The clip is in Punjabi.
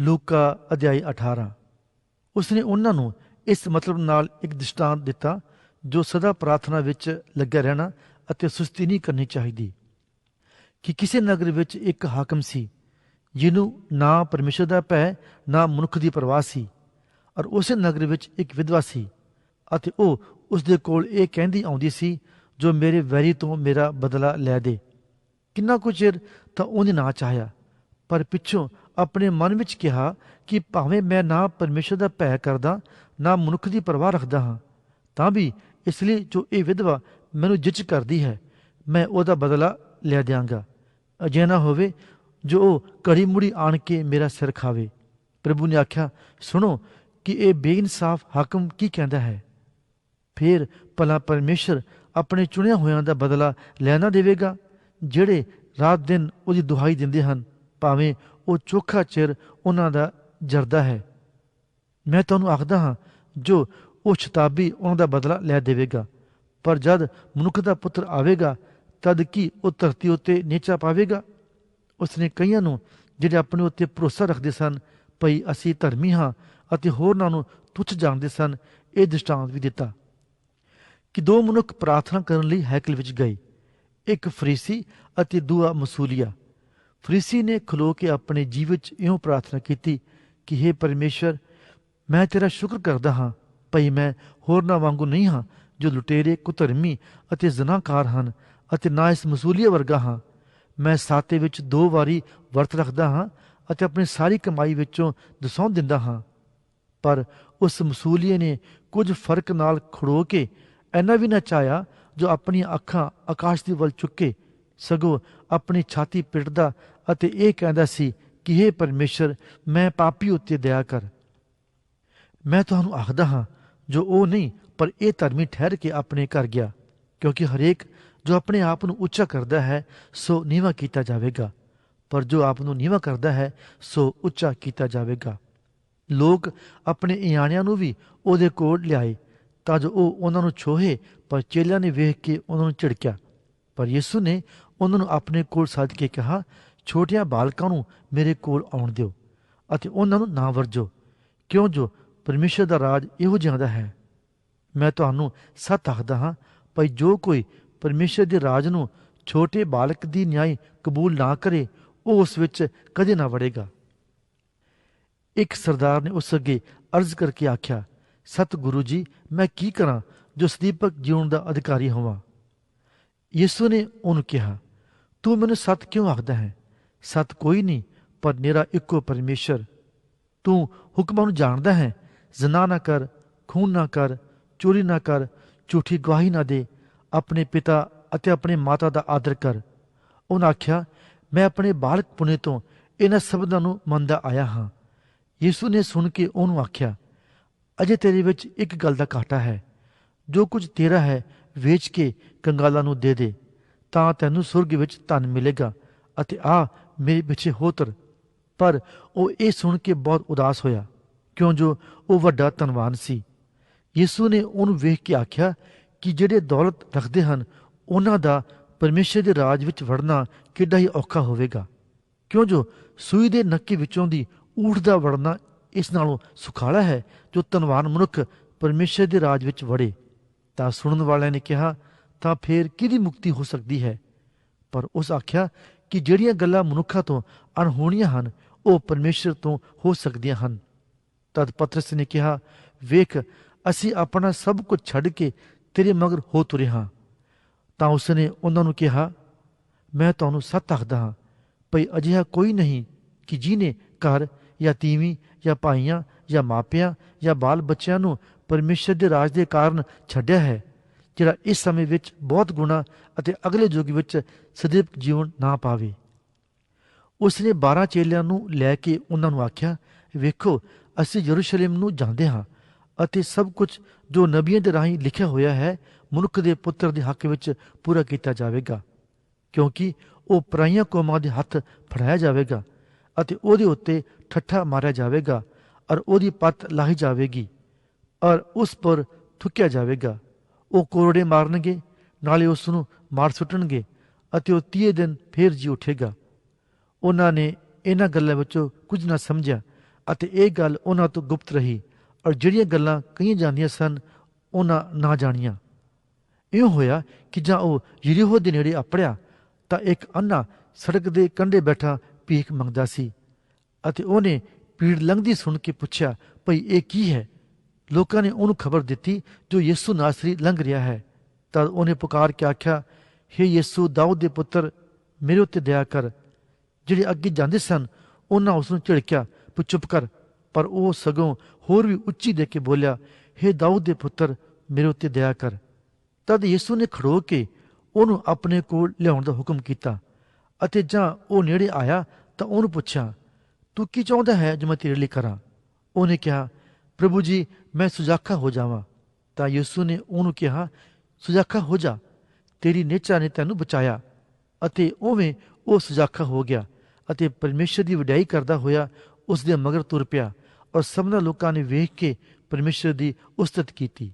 ਲੂਕਾ ਅਧਿਆਇ 18 ਉਸਨੇ ਉਹਨਾਂ ਨੂੰ ਇਸ ਮਤਲਬ ਨਾਲ ਇੱਕ ਦ੍ਰਿਸ਼ਟਾਂਤ ਦਿੱਤਾ, ਜੋ ਸਦਾ ਪ੍ਰਾਰਥਨਾ ਵਿੱਚ ਲੱਗਿਆ ਰਹਿਣਾ ਅਤੇ ਸੁਸਤੀ ਨਹੀਂ ਕਰਨੀ ਚਾਹੀਦੀ। ਕਿ ਕਿਸੇ ਨਗਰ ਵਿੱਚ ਇੱਕ ਹਾਕਮ ਸੀ, ਜਿਹਨੂੰ ਨਾ ਪਰਮੇਸ਼ਰ ਦਾ ਭੈ, ਨਾ ਮਨੁੱਖ ਦੀ ਪਰਵਾਹ ਸੀ, ਔਰ ਉਸੇ ਨਗਰ ਵਿੱਚ ਇੱਕ ਵਿਧਵਾ ਸੀ, ਅਤੇ ਉਹ ਉਸ ਦੇ ਕੋਲ ਇਹ ਕਹਿੰਦੀ ਆਉਂਦੀ ਸੀ, ਜੋ ਮੇਰੇ ਵੈਰੀ ਤੋਂ ਮੇਰਾ ਬਦਲਾ ਲੈ ਦੇ। ਕਿੰਨਾ ਕੁ ਚਿਰ ਤਾਂ ਉਹਨੇ ਨਾ ਚਾਹਿਆ, ਪਰ ਪਿੱਛੋਂ ਆਪਣੇ ਮਨ ਵਿੱਚ ਕਿਹਾ ਕਿ ਭਾਵੇਂ ਮੈਂ ਨਾ ਪਰਮੇਸ਼ਰ ਦਾ ਭੈ ਕਰਦਾ, ਨਾ ਮਨੁੱਖ ਦੀ ਪਰਵਾਹ ਰੱਖਦਾ ਹਾਂ, ਤਾਂ ਵੀ ਇਸ ਲਈ ਜੋ ਇਹ ਵਿਧਵਾ ਮੈਨੂੰ ਜਿੱਚ ਕਰਦੀ ਹੈ, ਮੈਂ ਉਹਦਾ ਬਦਲਾ ਲੈ ਦਿਆਂਗਾ। ਅਜਿਹਾ ਨਾ ਹੋਵੇ ਜੋ ਉਹ ਕੜੀ ਮੁੜੀ ਆਣ ਕੇ ਮੇਰਾ ਸਿਰ ਖਾਵੇ। ਪ੍ਰਭੂ ਨੇ ਆਖਿਆ, ਸੁਣੋ ਕਿ ਇਹ ਬੇਇਨਸਾਫ ਹਾਕਮ ਕੀ ਕਹਿੰਦਾ ਹੈ? ਫਿਰ ਭਲਾ ਪਰਮੇਸ਼ਰ ਆਪਣੇ ਚੁਣਿਆ ਹੋਇਆਂ ਦਾ ਬਦਲਾ ਲੈਣਾ ਦੇਵੇਗਾ, ਜਿਹੜੇ ਰਾਤ ਦਿਨ ਉਹਦੀ ਦੁਹਾਈ ਦਿੰਦੇ ਹਨ, ਭਾਵੇਂ ਉਹ ਚੋਖਾ ਚਿਰ ਉਹਨਾਂ ਦਾ ਜਰਦਾ ਹੈ। ਮੈਂ ਤੁਹਾਨੂੰ ਆਖਦਾ ਹਾਂ, ਜੋ ਉਹ ਸ਼ਤਾਬੀ ਉਹਨਾਂ ਦਾ ਬਦਲਾ ਲੈ ਦੇਵੇਗਾ, ਪਰ ਜਦ ਮਨੁੱਖ ਦਾ ਪੁੱਤਰ ਆਵੇਗਾ, ਤਦ ਕੀ ਉਹ ਧਰਤੀ ਉੱਤੇ ਨੀਚਾ ਪਾਵੇਗਾ? ਉਸਨੇ ਕਈਆਂ ਨੂੰ ਜਿਹੜੇ ਆਪਣੇ ਉੱਤੇ ਭਰੋਸਾ ਰੱਖਦੇ ਸਨ, ਭਈ ਅਸੀਂ ਧਰਮੀ ਹਾਂ ਅਤੇ ਹੋਰਨਾਂ ਨੂੰ ਤੁੱਛ ਜਾਣਦੇ ਸਨ, ਇਹ ਦ੍ਰਿਸ਼ਟਾਂਤ ਵੀ ਦਿੱਤਾ ਕਿ ਦੋ ਮਨੁੱਖ ਪ੍ਰਾਰਥਨਾ ਕਰਨ ਲਈ ਹੈਕਲ ਵਿੱਚ ਗਏ, ਇੱਕ ਫਰੀਸੀ ਅਤੇ ਦੂਆ ਮਸੂਲੀਆ। ਫਰੀਸੀ ਨੇ ਖਲੋ ਕੇ ਆਪਣੇ ਜੀਵ ਵਿੱਚ ਇਉਂ ਪ੍ਰਾਰਥਨਾ ਕੀਤੀ ਕਿ हे ਪਰਮੇਸ਼ਰ ਮੈਂ ਤੇਰਾ ਸ਼ੁਕਰ ਕਰਦਾ ਹਾਂ, ਭਈ ਮੈਂ ਹੋਰਨਾਂ ਵਾਂਗੂ ਨਹੀਂ ਹਾਂ ਜੋ ਲੁਟੇਰੇ, ਕੁਧਰਮੀ ਅਤੇ ਜ਼ਨਾਕਾਰ ਹਨ ਅਤੇ ਨਾ ਇਸ ਮਸੂਲੀਆ ਵਰਗਾ ਹਾਂ। ਮੈਂ ਸਾਤੇ ਵਿੱਚ ਦੋ ਵਾਰੀ ਵਰਤ ਰੱਖਦਾ ਹਾਂ ਅਤੇ ਆਪਣੀ ਸਾਰੀ ਕਮਾਈ ਵਿੱਚੋਂ ਦਸੌਂ ਦਿੰਦਾ ਹਾਂ। ਪਰ ਉਸ ਮਸੂਲੀਏ ਨੇ ਕੁਝ ਫ਼ਰਕ ਨਾਲ ਖੜੋ ਕੇ ਐਨਾ ਵੀ ਨਾ ਚਾਹਿਆ ਜੋ ਆਪਣੀਆਂ ਅੱਖਾਂ ਆਕਾਸ਼ ਦੀ ਵੱਲ ਚੁੱਕੇ ਸਗੋਂ ਆਪਣੀ ਛਾਤੀ ਪਿੱਟਦਾ ਅਤੇ ਇਹ ਕਹਿੰਦਾ ਸੀ ਕਿ हे ਪਰਮੇਸ਼ਰ, ਮੈਂ ਪਾਪੀ ਉੱਤੇ ਦਇਆ ਕਰ। ਮੈਂ ਤੁਹਾਨੂੰ ਆਖਦਾ ਹਾਂ, ਜੋ ਉਹ ਨਹੀਂ, ਪਰ ਇਹ ਧਰਮੀ ਠਹਿਰ ਕੇ ਆਪਣੇ ਘਰ ਗਿਆ, ਕਿਉਂਕਿ ਹਰੇਕ ਜੋ ਆਪਣੇ ਆਪ ਨੂੰ ਉੱਚਾ ਕਰਦਾ ਹੈ, ਸੋ ਨੀਵਾ ਕੀਤਾ ਜਾਵੇਗਾ। ਪਰ ਜੋ ਆਪ ਨੂੰ ਨੀਵਾ ਕਰਦਾ ਹੈ, ਸੋ ਉੱਚਾ ਕੀਤਾ ਜਾਵੇਗਾ। ਲੋਕ ਆਪਣੇ ਇਆਣਿਆਂ ਨੂੰ ਵੀ ਉਹਦੇ ਕੋਲ ਲਿਆਏ, ਤਾਂ ਜੋ ਉਹ ਉਹਨਾਂ ਨੂੰ ਛੋਹੇ, ਪਰ ਚੇਲਿਆਂ ਨੇ ਵੇਖ ਕੇ ਉਹਨਾਂ ਨੂੰ ਝਿੜਕਿਆ। ਪਰ ਯਿਸੂ ਨੇ ਉਹਨਾਂ ਨੂੰ ਆਪਣੇ ਕੋਲ ਸੱਦ ਕੇ ਕਿਹਾ, ਛੋਟਿਆਂ ਬਾਲਕਾਂ ਨੂੰ ਮੇਰੇ ਕੋਲ ਆਉਣ ਦਿਓ ਅਤੇ ਉਹਨਾਂ ਨੂੰ ਨਾ ਵਰਜੋ। ਕਿਉਂ ਜੋ ਪਰਮੇਸ਼ਰ ਦਾ ਰਾਜ ਇਹੋ ਜਿਹਾ ਦਾ ਹੈ? ਮੈਂ ਤੁਹਾਨੂੰ ਸੱਚ ਆਖਦਾ ਹਾਂ, ਭਈ ਜੋ ਕੋਈ ਪਰਮੇਸ਼ਰ ਦੇ ਰਾਜ ਨੂੰ ਛੋਟੇ ਬਾਲਕ ਦੀ ਨਿਆਈ ਕਬੂਲ ਨਾ ਕਰੇ, ਉਹ ਉਸ ਵਿੱਚ ਕਦੇ ਨਾ ਵੜੇਗਾ। ਇੱਕ ਸਰਦਾਰ ਨੇ ਉਸ ਅੱਗੇ ਅਰਜ਼ ਕਰਕੇ ਆਖਿਆ, ਸਤਿਗੁਰੂ ਜੀ, ਮੈਂ ਕੀ ਕਰਾਂ ਜੋ ਸਦੀਪਕ ਜੀਉਣ ਦਾ ਅਧਿਕਾਰੀ ਹੋਵਾਂ? ਯਿਸੂ ਨੇ ਉਹਨੂੰ ਕਿਹਾ ਤੂੰ ਮੈਨੂੰ ਸਤ ਕਿਉਂ ਆਖਦਾ ਹੈ? ਸਤ ਕੋਈ ਨਹੀਂ, ਪਰ ਨੇਰਾ ਇੱਕੋ ਪਰਮੇਸ਼ਰ। ਤੂੰ ਹੁਕਮਾਂ ਨੂੰ ਜਾਣਦਾ ਹੈ। ਜ਼ਨਾ ਨਾ ਕਰ, ਖੂਨ ਨਾ ਕਰ, ਚੋਰੀ ਨਾ ਕਰ, ਝੂਠੀ ਗਵਾਹੀ ਨਾ ਦੇ। ਆਪਣੇ ਪਿਤਾ ਅਤੇ ਆਪਣੇ ਮਾਤਾ ਦਾ ਆਦਰ ਕਰ। ਉਹਨਾਂ ਆਖਿਆ, ਮੈਂ ਆਪਣੇ ਬਾਲਕ ਪੁਣੇ ਤੋਂ ਇਹਨਾਂ ਸ਼ਬਦਾਂ ਨੂੰ ਮੰਨਦਾ ਆਇਆ ਹਾਂ। ਯਿਸੂ ਨੇ ਸੁਣ ਕੇ ਉਹਨੂੰ ਆਖਿਆ, ਅਜੇ ਤੇਰੇ ਵਿੱਚ ਇੱਕ ਗੱਲ ਦਾ ਘਾਟਾ ਹੈ। ਜੋ ਕੁਝ ਤੇਰਾ ਹੈ, ਵੇਚ ਕੇ ਕੰਗਾਲਾਂ ਨੂੰ ਦੇ ਦੇ। ਤਾਂ ਤੈਨੂੰ ਸੁਰਗ ਵਿੱਚ ਧਨ ਮਿਲੇਗਾ ਅਤੇ ਆ, ਮੇਰੇ ਪਿੱਛੇ ਹੋਤਰ ਪਰ ਉਹ ਇਹ ਸੁਣ ਕੇ ਬਹੁਤ ਉਦਾਸ ਹੋਇਆ, ਕਿਉਂ ਜੋ ਉਹ ਵੱਡਾ ਧਨਵਾਨ ਸੀ। ਯਿਸੂ ਨੇ ਉਹਨੂੰ ਵੇਖ ਕੇ ਆਖਿਆ ਕਿ ਜਿਹੜੇ ਦੌਲਤ ਰੱਖਦੇ ਹਨ, ਉਹਨਾਂ ਦਾ ਪਰਮੇਸ਼ਰ ਦੇ ਰਾਜ ਵਿੱਚ ਵੜਨਾ ਕਿੱਡਾ ਹੀ ਔਖਾ ਹੋਵੇਗਾ। ਕਿਉਂ ਜੋ ਸੂਈ ਦੇ ਨੱਕੇ ਵਿੱਚੋਂ ਦੀ ਊਠ ਦਾ ਵੜਨਾ ਇਸ ਨਾਲੋਂ ਸੁਖਾਲਾ ਹੈ, ਜੋ ਧਨਵਾਨ ਮਨੁੱਖ ਪਰਮੇਸ਼ਰ ਦੇ ਰਾਜ ਵਿੱਚ ਵੜੇ। ਤਾਂ ਸੁਣਨ ਵਾਲਿਆਂ ਨੇ ਕਿਹਾ ਤਾਂ ਫੇਰ ਕਿਹਦੀ ਮੁਕਤੀ ਹੋ ਸਕਦੀ ਹੈ? ਪਰ ਉਸ ਆਖਿਆ ਕਿ ਜਿਹੜੀਆਂ ਗੱਲਾਂ ਮਨੁੱਖਾਂ ਤੋਂ ਅਣਹੋਣੀਆਂ ਹਨ, ਉਹ ਪਰਮੇਸ਼ਰ ਤੋਂ ਹੋ ਸਕਦੀਆਂ ਹਨ। ਤਦ ਪਤਰਸ ਨੇ ਕਿਹਾ, ਵੇਖ, ਅਸੀਂ ਆਪਣਾ ਸਭ ਕੁਝ ਛੱਡ ਕੇ ਤੇਰੇ ਮਗਰ ਹੋ ਤੁਰੇ ਹਾਂ। ਤਾਂ ਉਸਨੇ ਉਹਨਾਂ ਨੂੰ ਕਿਹਾ, ਮੈਂ ਤੁਹਾਨੂੰ ਸੱਤ ਆਖਦਾ ਹਾਂ, ਭਈ ਅਜਿਹਾ ਕੋਈ ਨਹੀਂ ਕਿ ਜਿਹਨੇ ਘਰ ਜਾਂ ਤੀਵੀਂ ਜਾਂ ਭਾਈਆਂ ਜਾਂ ਮਾਪਿਆਂ ਜਾਂ ਬਾਲ ਬੱਚਿਆਂ ਨੂੰ ਪਰਮੇਸ਼ਰ ਦੇ ਰਾਜ ਦੇ ਕਾਰਨ ਛੱਡਿਆ ਹੈ। ਜਿਹੜਾ ਇਸ ਸਮੇਂ ਵਿੱਚ ਬਹੁਤ ਗੁਣਾ ਅਤੇ ਅਗਲੇ ਯੁੱਗ ਵਿੱਚ ਸਦੀਪ ਜੀਵਨ ਨਾ ਪਾਵੇ। ਉਸਨੇ 12 ਚੇਲਿਆਂ ਨੂੰ ਲੈ ਕੇ ਉਹਨਾਂ ਨੂੰ ਆਖਿਆ, ਵੇਖੋ, ਅਸੀਂ ਯਰੂਸ਼ਲਮ ਨੂੰ ਜਾਂਦੇ ਹਾਂ ਅਤੇ ਸਭ ਕੁਝ ਜੋ ਨਬੀਆਂ ਦੇ ਰਾਹੀਂ ਲਿਖਿਆ ਹੋਇਆ ਹੈ, ਮਨੁੱਖ ਦੇ ਪੁੱਤਰ ਦੇ ਹੱਕ ਵਿੱਚ ਪੂਰਾ ਕੀਤਾ ਜਾਵੇਗਾ, ਕਿਉਂਕਿ ਉਹ ਪਰਾਈਆਂ ਕੌਮਾਂ ਦੇ ਹੱਥ ਫੜਾਇਆ ਜਾਵੇਗਾ ਅਤੇ ਉਹਦੇ ਉੱਤੇ ਠੱਠਾ ਮਾਰਿਆ ਜਾਵੇਗਾ ਔਰ ਉਹਦੀ ਪੱਤ ਲਾਹੀ ਜਾਵੇਗੀ ਔਰ ਉਸ ਪਰ ਥੁੱਕਿਆ ਜਾਵੇਗਾ। ਉਹ ਕੋਰੜੇ ਮਾਰਨਗੇ, ਨਾਲੇ ਉਸ ਨੂੰ ਮਾਰ ਸੁੱਟਣਗੇ ਅਤੇ ਉਹ ਤੀਏ ਦਿਨ ਫੇਰ ਜੀ ਉੱਠੇਗਾ। ਉਹਨਾਂ ਨੇ ਇਹਨਾਂ ਗੱਲਾਂ ਵਿੱਚੋਂ ਕੁਝ ਨਾ ਸਮਝਿਆ ਅਤੇ ਇਹ ਗੱਲ ਉਹਨਾਂ ਤੋਂ ਗੁਪਤ ਰਹੀ ਔਰ ਜਿਹੜੀਆਂ ਗੱਲਾਂ ਕਹੀਆਂ ਜਾਂਦੀਆਂ ਸਨ, ਉਹਨਾਂ ਨਾ ਜਾਣੀਆਂ। ਇਉਂ ਹੋਇਆ ਕਿ ਜਾਂ ਉਹ ਯਰੀਹੋ ਦੇ ਨੇੜੇ ਆਪੜਿਆ ਤਾਂ ਇੱਕ ਅੰਨਾ ਸੜਕ ਦੇ ਕੰਢੇ ਬੈਠਾ ਭੀਖ ਮੰਗਦਾ ਸੀ ਅਤੇ ਉਹਨੇ ਭੀੜ ਲੰਘਦੀ ਸੁਣ ਕੇ ਪੁੱਛਿਆ, ਭਈ ਇਹ ਕੀ ਹੈ? ਲੋਕਾਂ ਨੇ ਉਹਨੂੰ ਖਬਰ ਦਿੱਤੀ ਜੋ ਯਿਸੂ ਨਾਸਰੀ ਲੰਘ ਰਿਹਾ ਹੈ। ਤਦ ਉਹਨੇ ਪੁਕਾਰ ਕੇ ਆਖਿਆ, ਹੇ ਯਿਸੂ, ਦਾਊਦ ਦੇ ਪੁੱਤਰ, ਮੇਰੇ ਉੱਤੇ ਦਇਆ ਕਰ। ਜਿਹੜੇ ਅੱਗੇ ਜਾਂਦੇ ਸਨ, ਉਹਨਾਂ ਉਸ ਨੂੰ ਝਿੜਕਿਆ, ਤੂੰ ਚੁੱਪ ਕਰ। ਪਰ ਉਹ ਸਗੋਂ ਹੋਰ ਵੀ ਉੱਚੀ ਦੇ ਕੇ ਬੋਲਿਆ, ਹੇ ਦਾਊਦ ਦੇ ਪੁੱਤਰ, ਮੇਰੇ ਉੱਤੇ ਦਇਆ ਕਰ। ਤਦ ਯਿਸੂ ਨੇ ਖੜੋ ਕੇ ਉਹਨੂੰ ਆਪਣੇ ਕੋਲ ਲਿਆਉਣ ਦਾ ਹੁਕਮ ਕੀਤਾ ਅਤੇ ਜਾਂ ਉਹ ਨੇੜੇ ਆਇਆ ਤਾਂ ਉਹਨੂੰ ਪੁੱਛਿਆ, ਤੂੰ ਕੀ ਚਾਹੁੰਦਾ ਹੈ ਜੋ ਮੈਂ ਤੇਰੇ ਲਈ ਕਰਾਂ? ਉਹਨੇ ਕਿਹਾ ਪ੍ਰਭੂ ਜੀ, ਮੈਂ ਸੁਜਾਖਾ ਹੋ ਜਾਵਾਂ। ਤਾਂ ਯਿਸੂ ਨੇ ਉਹਨੂੰ ਕਿਹਾ, ਸੁਜਾਖਾ ਹੋ ਜਾ, ਤੇਰੀ ਨੇਚਾ ਨੇ ਤੈਨੂੰ ਬਚਾਇਆ। ਅਤੇ ਉਵੇਂ ਉਹ ਸੁਜਾਖਾ ਹੋ ਗਿਆ ਅਤੇ ਪਰਮੇਸ਼ਰ ਦੀ ਵਡਿਆਈ ਕਰਦਾ ਹੋਇਆ ਉਸ ਦੇ ਮਗਰ ਤੁਰ ਪਿਆ ਔਰ ਸਭਨਾ ਲੋਕਾਂ ਨੇ ਵੇਖ ਕੇ ਪਰਮੇਸ਼ਰ ਦੀ ਉਸਤਤ ਕੀਤੀ।